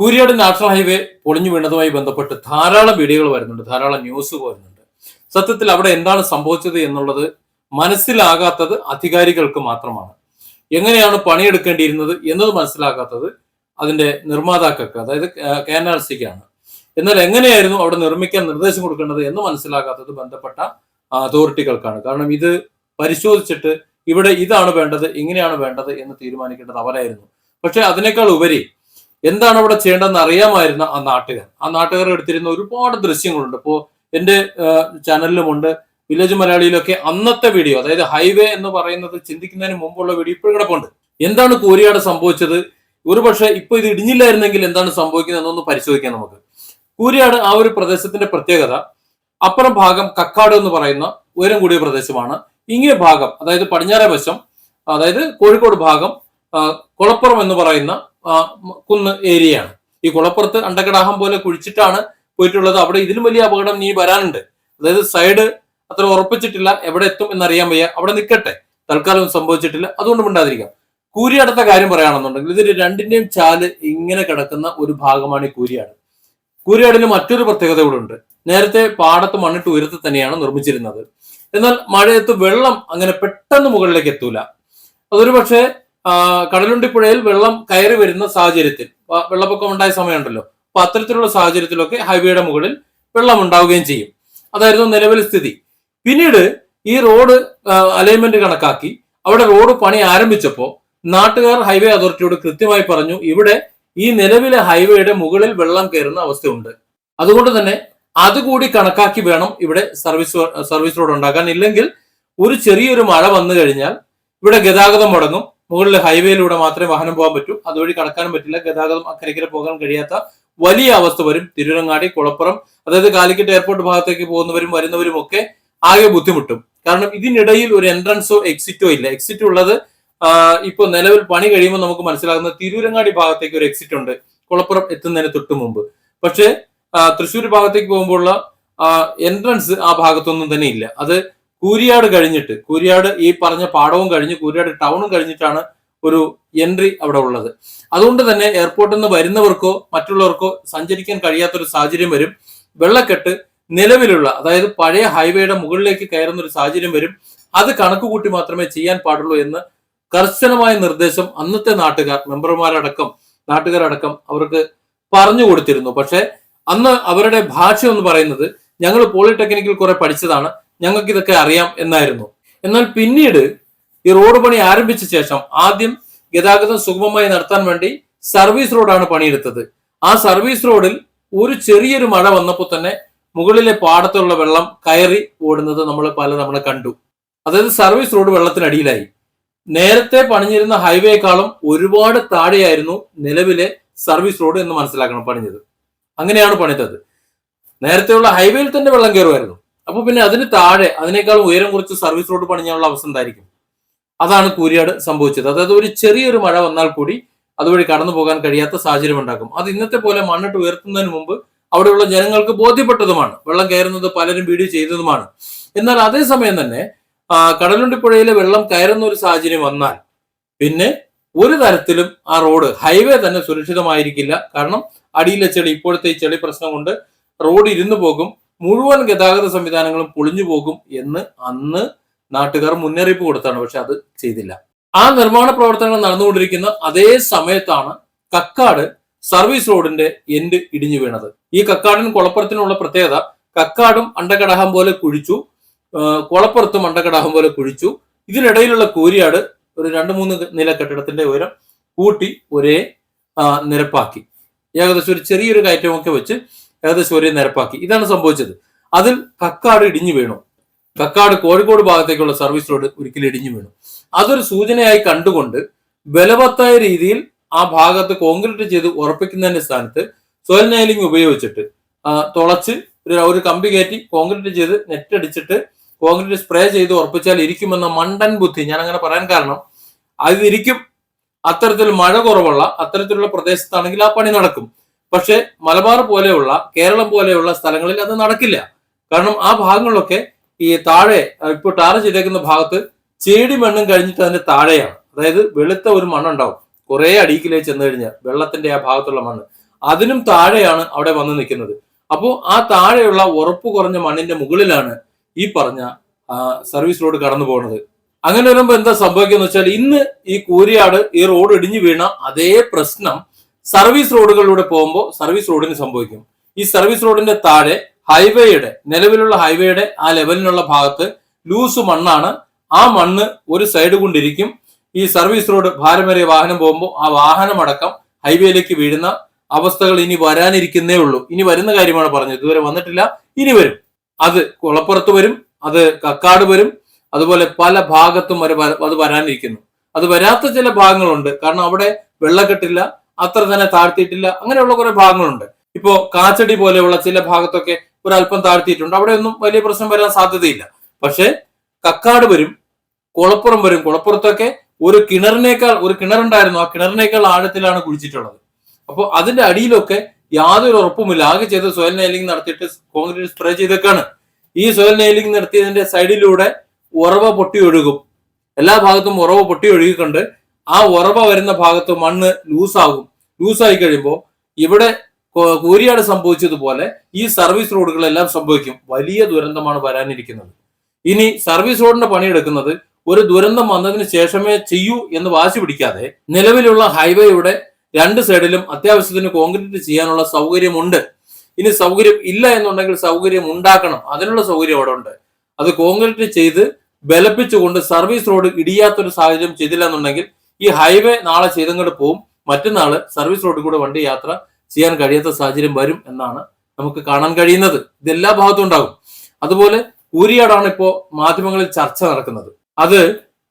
Kooriyad national highway പൊളിഞ്ഞു വീണതുമായി ബന്ധപ്പെട്ട് ധാരാളം വീഡിയോകൾ വരുന്നുണ്ട് ധാരാളം ന്യൂസ് വരുന്നുണ്ട്. സത്യത്തിൽ അവിടെ എന്താണ് സംഭവിച്ചത് എന്നുള്ളത് മനസ്സിലാകാത്തത് അധികാരികൾക്ക് മാത്രമാണ്. എങ്ങനെയാണ് പണിയെടുക്കേണ്ടിയിരുന്നത് എന്നത് മനസ്സിലാക്കാത്തത് അതിന്റെ നിർമ്മാതാക്കൾക്ക് അതായത് കെ എൻ ആർ സിക്കാണ്. എന്നാൽ എങ്ങനെയായിരുന്നു അവിടെ നിർമ്മിക്കാൻ നിർദ്ദേശം കൊടുക്കേണ്ടത് എന്ന് മനസ്സിലാക്കാത്തത് ബന്ധപ്പെട്ട അതോറിറ്റികൾക്കാണ്. കാരണം ഇത് പരിശോധിച്ചിട്ട് ഇവിടെ ഇതാണ് വേണ്ടത് ഇങ്ങനെയാണ് വേണ്ടത് എന്ന് തീരുമാനിക്കേണ്ടത് അവരായിരുന്നു. പക്ഷെ അതിനേക്കാൾ ഉപരി എന്താണ് അവിടെ ചെയ്യേണ്ടതെന്ന് അറിയാമായിരുന്ന ആ നാട്ടുകാർ. ആ നാട്ടുകാർ എടുത്തിരുന്ന ഒരുപാട് ദൃശ്യങ്ങളുണ്ട്. ഇപ്പോ എന്റെ ചാനലിലുമുണ്ട് വില്ലേജ് മലയാളിയിലൊക്കെ അന്നത്തെ വീഡിയോ അതായത് ഹൈവേ എന്ന് പറയുന്നത് ചിന്തിക്കുന്നതിന് മുമ്പുള്ള വീഡിയോ ഇപ്പോഴും കിടപ്പുണ്ട് എന്താണ് കോരിയാട് സംഭവിച്ചത്? ഒരുപക്ഷെ ഇപ്പൊ ഇത് ഇടിഞ്ഞില്ലായിരുന്നെങ്കിൽ എന്താണ് സംഭവിക്കുന്നത് എന്നൊന്ന് പരിശോധിക്കാം നമുക്ക്. കൂരിയാട് ആ ഒരു പ്രദേശത്തിന്റെ പ്രത്യേകത അപ്പുറം ഭാഗം കക്കാട് എന്ന് പറയുന്ന ഉയരം കൂടിയ പ്രദേശമാണ്. ഇങ്ങേ ഭാഗം അതായത് പടിഞ്ഞാറേ വശം അതായത് കോഴിക്കോട് ഭാഗം കൊളപ്പുറം എന്ന് പറയുന്ന കുന്ന് ഏരിയയാണ്. ഈ കുളപ്പുറത്ത് അണ്ടകടാഹം പോലെ കുഴിച്ചിട്ടാണ് പോയിട്ടുള്ളത്. അവിടെ ഇതിലും വലിയ അപകടം ഇനി വരാനുണ്ട്. അതായത് സൈഡ് അത്ര ഉറപ്പിച്ചിട്ടില്ല. എവിടെ എത്തും എന്നറിയാൻ വയ്യ. അവിടെ നിൽക്കട്ടെ തൽക്കാലം സംഭവിച്ചിട്ടില്ല. അതുകൊണ്ട് മിണ്ടാതിരിക്കാം. കൂരിയാടത്തെ കാര്യം പറയുകയാണെന്നുണ്ടെങ്കിൽ ഇതിൽ രണ്ടിന്റെയും ചാൽ ഇങ്ങനെ കിടക്കുന്ന ഒരു ഭാഗമാണ് ഈ കൂരിയാട്. കൂരിയാടിന് മറ്റൊരു പ്രത്യേകത കൂടെ ഉണ്ട്. നേരത്തെ പാടത്ത് മണ്ണിട്ട് ഉയരത്തിൽ തന്നെയാണ് നിർമ്മിച്ചിരുന്നത്. എന്നാൽ മഴയത്ത് വെള്ളം അങ്ങനെ പെട്ടെന്ന് മുകളിലേക്ക് എത്തൂല. അതൊരു പക്ഷേ കടലുണ്ടിപ്പുഴയിൽ വെള്ളം കയറി വരുന്ന സാഹചര്യത്തിൽ വെള്ളപ്പൊക്കം ഉണ്ടായ സമയമുണ്ടല്ലോ. അപ്പൊ അത്തരത്തിലുള്ള സാഹചര്യത്തിലൊക്കെ ഹൈവേയുടെ മുകളിൽ വെള്ളം ഉണ്ടാവുകയും ചെയ്യും. അതായിരുന്നു നിലവിലെ സ്ഥിതി. പിന്നീട് ഈ റോഡ് അലൈൻമെന്റ് കണക്കാക്കി അവിടെ റോഡ് പണി ആരംഭിച്ചപ്പോൾ നാട്ടുകാർ ഹൈവേ അതോറിറ്റിയോട് കൃത്യമായി പറഞ്ഞു ഇവിടെ ഈ നിലവിലെ ഹൈവേയുടെ മുകളിൽ വെള്ളം കയറുന്ന അവസ്ഥയുണ്ട്. അതുകൊണ്ട് തന്നെ അതുകൂടി കണക്കാക്കി വേണം ഇവിടെ സർവീസ് സർവീസ് റോഡ് ഉണ്ടാക്കാൻ. ഇല്ലെങ്കിൽ ഒരു ചെറിയൊരു മഴ വന്നു കഴിഞ്ഞാൽ ഇവിടെ ഗതാഗതം മുടങ്ങും. മുകളിൽ ഹൈവേയിലൂടെ മാത്രമേ വാഹനം പോകാൻ പറ്റൂ. അതുവഴി കടക്കാനും പറ്റില്ല. ഗതാഗതം അക്കരയ്ക്കര പോകാൻ കഴിയാത്ത വലിയ അവസ്ഥ വരും. തിരുരങ്ങാടി കുളപ്പുറം അതായത് കാലിക്കറ്റ് എയർപോർട്ട് ഭാഗത്തേക്ക് പോകുന്നവരും വരുന്നവരും ഒക്കെ ആകെ ബുദ്ധിമുട്ടും. കാരണം ഇതിനിടയിൽ ഒരു എൻട്രൻസോ എക്സിറ്റോ ഇല്ല. എക്സിറ്റ് ഉള്ളത് ഇപ്പോൾ നിലവിൽ പണി കഴിയുമ്പോൾ നമുക്ക് മനസ്സിലാകുന്ന തിരൂരങ്ങാടി ഭാഗത്തേക്ക് ഒരു എക്സിറ്റ് ഉണ്ട്. കുളപ്പുറം എത്തുന്നതിന് തൊട്ട് മുമ്പ്. പക്ഷേ തൃശ്ശൂർ ഭാഗത്തേക്ക് പോകുമ്പോഴുള്ള എൻട്രൻസ് ആ ഭാഗത്തൊന്നും തന്നെ ഇല്ല. അത് കൂരിയാട് കഴിഞ്ഞിട്ട് കൂരിയാട് ഈ പറഞ്ഞ പാടവും കഴിഞ്ഞ് കൂരിയാട് ടൗണും കഴിഞ്ഞിട്ടാണ് ഒരു എൻട്രി അവിടെ ഉള്ളത്. അതുകൊണ്ട് തന്നെ എയർപോർട്ടിൽ നിന്ന് വരുന്നവർക്കോ മറ്റുള്ളവർക്കോ സഞ്ചരിക്കാൻ കഴിയാത്തൊരു സാഹചര്യം വരും. വെള്ളക്കെട്ട് നിലവിലുള്ള അതായത് പഴയ ഹൈവേയുടെ മുകളിലേക്ക് കയറുന്ന ഒരു സാഹചര്യം വരും. അത് കണക്കുകൂട്ടി മാത്രമേ ചെയ്യാൻ പാടുള്ളൂ എന്ന് കർശനമായ നിർദ്ദേശം അന്നത്തെ നാട്ടുകാർ മെമ്പർമാരടക്കം നാട്ടുകാരടക്കം അവർക്ക് പറഞ്ഞു കൊടുത്തിരുന്നു. പക്ഷെ അന്ന് അവരുടെ ഭാഷ എന്ന് പറയുന്നത് ഞങ്ങൾ പോളിടെക്നിക്കിൽ കുറെ പഠിച്ചതാണ്. ഞങ്ങൾക്ക് ഇതൊക്കെ അറിയാം എന്നായിരുന്നു. എന്നാൽ പിന്നീട് ഈ റോഡ് പണി ആരംഭിച്ച ശേഷം ആദ്യം ഗതാഗതം സുഗമമായി നടത്താൻ വേണ്ടി സർവീസ് റോഡാണ് പണിയെടുത്തത്. ആ സർവീസ് റോഡിൽ ഒരു ചെറിയൊരു മഴ വന്നപ്പോൾ തന്നെ മുകളിലെ പാടത്തുള്ള വെള്ളം കയറി ഓടുന്നത് നമ്മൾ പല നമ്മൾ കണ്ടു. അതായത് സർവീസ് റോഡ് വെള്ളത്തിനടിയിലായി. നേരത്തെ പണിഞ്ഞിരുന്ന ഹൈവേക്കാളും ഒരുപാട് താഴെയായിരുന്നു നിലവിലെ സർവീസ് റോഡ് എന്ന് മനസ്സിലാക്കണം പണിഞ്ഞത്. അങ്ങനെയാണ് പണിതത്. നേരത്തെയുള്ള ഹൈവേയിൽ തന്നെ വെള്ളം കയറുമായിരുന്നു. അപ്പൊ പിന്നെ അതിന് താഴെ അതിനേക്കാൾ ഉയരം കുറച്ച് സർവീസ് റോഡ് പണിഞ്ഞാനുള്ള അവസ്ഥ എന്തായിരിക്കും? അതാണ് കൂരിയാട് സംഭവിച്ചത്. അതായത് ഒരു ചെറിയൊരു മഴ വന്നാൽ കൂടി അതുവഴി കടന്നു പോകാൻ കഴിയാത്ത സാഹചര്യം ഉണ്ടാക്കും അത് ഇന്നത്തെ പോലെ മണ്ണിട്ട് ഉയർത്തുന്നതിന് മുമ്പ് അവിടെയുള്ള ജനങ്ങൾക്ക് ബോധ്യപ്പെട്ടതുമാണ്. വെള്ളം കയറുന്നത് പലരും വീഡിയോ ചെയ്തതുമാണ്. എന്നാൽ അതേസമയം തന്നെ കടലുണ്ടി കടലുണ്ടിപ്പുഴയിലെ വെള്ളം കയറുന്ന ഒരു സാഹചര്യം വന്നാൽ പിന്നെ ഒരു തരത്തിലും ആ റോഡ് ഹൈവേ തന്നെ സുരക്ഷിതമായിരിക്കില്ല. കാരണം അടിയിലെ ചെളി ഇപ്പോഴത്തെ ഈ ചെളി പ്രശ്നം കൊണ്ട് റോഡ് ഇരുന്നു പോകും. മുഴുവൻ ഗതാഗത സംവിധാനങ്ങളും പൊളിഞ്ഞു പോകും എന്ന് അന്ന് നാട്ടുകാർ മുന്നറിയിപ്പ് കൊടുത്താണ് പക്ഷെ അത് ചെയ്തില്ല. ആ നിർമ്മാണ പ്രവർത്തനങ്ങൾ നടന്നുകൊണ്ടിരിക്കുന്ന അതേ സമയത്താണ് കക്കാട് സർവീസ് റോഡിന്റെ എൻഡ് ഇടിഞ്ഞു വീണത്. ഈ കക്കാടിനും കുളപ്പുറത്തിനുള്ള പ്രത്യേകത കക്കാടും അണ്ടകടാഹം പോലെ കുഴിച്ചു കുളപ്പുറത്തും അണ്ടകടാഹം പോലെ കുഴിച്ചു. ഇതിനിടയിലുള്ള കോരിയാട് ഒരു രണ്ട് മൂന്ന് നില കെട്ടിടത്തിന്റെ ഉയരം കൂട്ടി ഒരേ നിരപ്പാക്കി. ഏകദേശം ഒരു ചെറിയൊരു കയറ്റമൊക്കെ വെച്ച് ഏകദേശം ഒരേ നിരപ്പാക്കി. ഇതാണ് സംഭവിച്ചത്. അതിൽ കക്കാട് ഇടിഞ്ഞു വീണു. കക്കാട് കോഴിക്കോട് ഭാഗത്തേക്കുള്ള സർവീസ് റോഡ് ഒരിക്കലും ഇടിഞ്ഞു വീണു. അതൊരു സൂചനയായി കണ്ടുകൊണ്ട് ബലവത്തായ രീതിയിൽ ആ ഭാഗത്ത് കോൺക്രീറ്റ് ചെയ്ത് ഉറപ്പിക്കുന്നതിന്റെ സ്ഥാനത്ത് സോയിൽ നൈലിംഗ് ഉപയോഗിച്ചിട്ട് തുളച്ച് ഒരു കമ്പി കയറ്റി കോൺക്രീറ്റ് ചെയ്ത് നെറ്റ് അടിച്ചിട്ട് കോൺക്രീറ്റ് സ്പ്രേ ചെയ്ത് ഉറപ്പിച്ചാൽ ഇരിക്കുമെന്ന മണ്ടൻ ബുദ്ധി. ഞാൻ അങ്ങനെ പറയാൻ കാരണം അതിരിക്കും. അത്തരത്തിൽ മഴ കുറവുള്ള അത്തരത്തിലുള്ള പ്രദേശത്താണെങ്കിൽ ആ പണി നടക്കും. പക്ഷെ മലബാർ പോലെയുള്ള കേരളം പോലെയുള്ള സ്ഥലങ്ങളിൽ അത് നടക്കില്ല. കാരണം ആ ഭാഗങ്ങളിലൊക്കെ ഈ താഴെ ഇപ്പോൾ ടാർ ചെയ്തേക്കുന്ന ഭാഗത്ത് ചേടി മണ്ണും കഴിഞ്ഞിട്ട് അതിന്റെ താഴെയാണ്. അതായത് വെളുത്ത ഒരു മണ്ണുണ്ടാവും. കുറെ അടിയിലേക്ക് ചെന്ന് കഴിഞ്ഞാൽ വെള്ളത്തിന്റെ ആ ഭാഗത്തുള്ള മണ്ണ്. അതിനും താഴെയാണ് അവിടെ വന്ന് നിൽക്കുന്നത്. അപ്പോൾ ആ താഴെയുള്ള ഉറപ്പ് കുറഞ്ഞ മണ്ണിന്റെ മുകളിലാണ് ഈ പറഞ്ഞ സർവീസ് റോഡ് കടന്നു പോകുന്നത്. അങ്ങനെ വരുമ്പോൾ എന്താ സംഭവിക്കുക വെച്ചാൽ ഇന്ന് ഈ കൂരിയാട് ഈ റോഡ് ഇടിഞ്ഞു വീണ അതേ പ്രശ്നം സർവീസ് റോഡുകളിലൂടെ പോകുമ്പോൾ സർവീസ് റോഡിന് സംഭവിക്കും. ഈ സർവീസ് റോഡിന്റെ താഴെ ഹൈവേയുടെ നിലവിലുള്ള ഹൈവേയുടെ ആ ലെവലിനുള്ള ഭാഗത്ത് ലൂസ് മണ്ണാണ്. ആ മണ്ണ് ഒരു സൈഡ് കൊണ്ടിരിക്കും. ഈ സർവീസ് റോഡ് ഭാരമേറിയ വാഹനം പോകുമ്പോൾ ആ വാഹനമടക്കം ഹൈവേയിലേക്ക് വീഴുന്ന അവസ്ഥകൾ ഇനി വരാനിരിക്കുന്നേ ഉള്ളൂ. ഇനി വരുന്ന കാര്യമാണ് പറഞ്ഞത്. ഇതുവരെ വന്നിട്ടില്ല. ഇനി വരും. അത് കുളപ്പുറത്ത് വരും അത് കക്കാട് വരും അതുപോലെ പല ഭാഗത്തും അത് വരാനിരിക്കുന്നു. അത് വരാത്ത ചില ഭാഗങ്ങളുണ്ട്. കാരണം അവിടെ വെള്ളക്കെട്ടില്ല അത്ര തന്നെ താഴ്ത്തിയിട്ടില്ല. അങ്ങനെയുള്ള കുറെ ഭാഗങ്ങളുണ്ട്. ഇപ്പോ കാച്ചടി പോലെയുള്ള ചില ഭാഗത്തൊക്കെ ഒരല്പം താഴ്ത്തിയിട്ടുണ്ട്. അവിടെയൊന്നും വലിയ പ്രശ്നം വരാൻ സാധ്യതയില്ല. പക്ഷേ കക്കാട് വരും കുളപ്പുറം വരും. കുളപ്പുറത്തൊക്കെ ഒരു കിണറിനേക്കാൾ ഒരു കിണറുണ്ടായിരുന്നു. ആ കിണറിനേക്കാൾ ആഴത്തിലാണ് കുഴിച്ചിട്ടുള്ളത്. അപ്പോൾ അതിന്റെ അടിയിലൊക്കെ യാതൊരു ഉറപ്പുമില്ല. ആകെ ചെയ്ത് സോയിൽ നെയിലിംഗ് നടത്തിയിട്ട് കോൺക്രീറ്റ് സ്പ്രേ ചെയ്തേക്കാണ്. ഈ സോയിൽ നെയിലിംഗ് നടത്തിയതിന്റെ സൈഡിലൂടെ ഉറവ പൊട്ടി ഒഴുകും. എല്ലാ ഭാഗത്തും ഉറവ പൊട്ടി ഒഴുകിക്കൊണ്ട് ആ ഉറവ വരുന്ന ഭാഗത്ത് മണ്ണ് ലൂസാകും. ലൂസായി കഴിയുമ്പോൾ ഇവിടെ കോരിയാട് സംഭവിച്ചതുപോലെ ഈ സർവീസ് റോഡുകളെല്ലാം സംഭവിക്കും. വലിയ ദുരന്തമാണ് വരാനിരിക്കുന്നത്. ഇനി സർവീസ് റോഡിന്റെ പണിയെടുക്കുന്നത് ഒരു ദുരന്തം വന്നതിന് ശേഷമേ ചെയ്യൂ എന്ന് വാശി പിടിക്കാതെ നിലവിലുള്ള ഹൈവേയുടെ രണ്ട് സൈഡിലും അത്യാവശ്യത്തിന് കോൺക്രീറ്റ് ചെയ്യാനുള്ള സൗകര്യമുണ്ട്. ഇനി സൗകര്യം ഇല്ല എന്നുണ്ടെങ്കിൽ സൗകര്യം ഉണ്ടാക്കണം. അതിനുള്ള സൗകര്യം അവിടെ ഉണ്ട്. അത് കോൺക്രീറ്റ് ചെയ്ത് ബലപ്പിച്ചുകൊണ്ട് സർവീസ് റോഡ് ഇടിയാത്തൊരു സാഹചര്യം ചെയ്തില്ല എന്നുണ്ടെങ്കിൽ ഈ ഹൈവേ നാളെ ചെയ്തങ്ങോട്ട് പോവും. മറ്റന്നാൾ സർവീസ് റോഡിൽ കൂടെ വണ്ടി യാത്ര ചെയ്യാൻ കഴിയാത്ത സാഹചര്യം വരും എന്നാണ് നമുക്ക് കാണാൻ കഴിയുന്നത്. ഇതെല്ലാ ഭാഗത്തും ഉണ്ടാകും. അതുപോലെ കൂരിയാടാണ് ഇപ്പോ മാധ്യമങ്ങളിൽ ചർച്ച നടക്കുന്നത്. അത്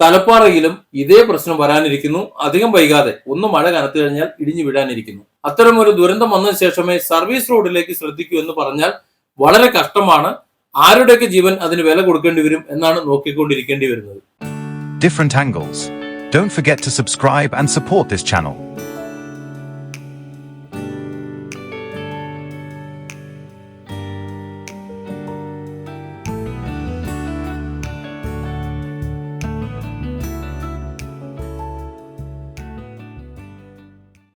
തലപ്പാറയിലും ഇതേ പ്രശ്നം വരാനിരിക്കുന്നു. അധികം വൈകാതെ ഒന്ന് മഴ കനത്തു കഴിഞ്ഞാൽ ഇടിഞ്ഞു വീഴാനിരിക്കുന്നു. അത്തരം ഒരു ദുരന്തം വന്നതിന് ശേഷമേ സർവീസ് റോഡിലേക്ക് ശ്രദ്ധിക്കൂ എന്ന് പറഞ്ഞാൽ വളരെ കഷ്ടമാണ്. ആരുടെയൊക്കെ ജീവൻ അതിന് വില കൊടുക്കേണ്ടി വരും എന്നാണ് നോക്കിക്കൊണ്ടിരിക്കേണ്ടി വരുന്നത്. Different angles. Don't forget to subscribe and support this channel.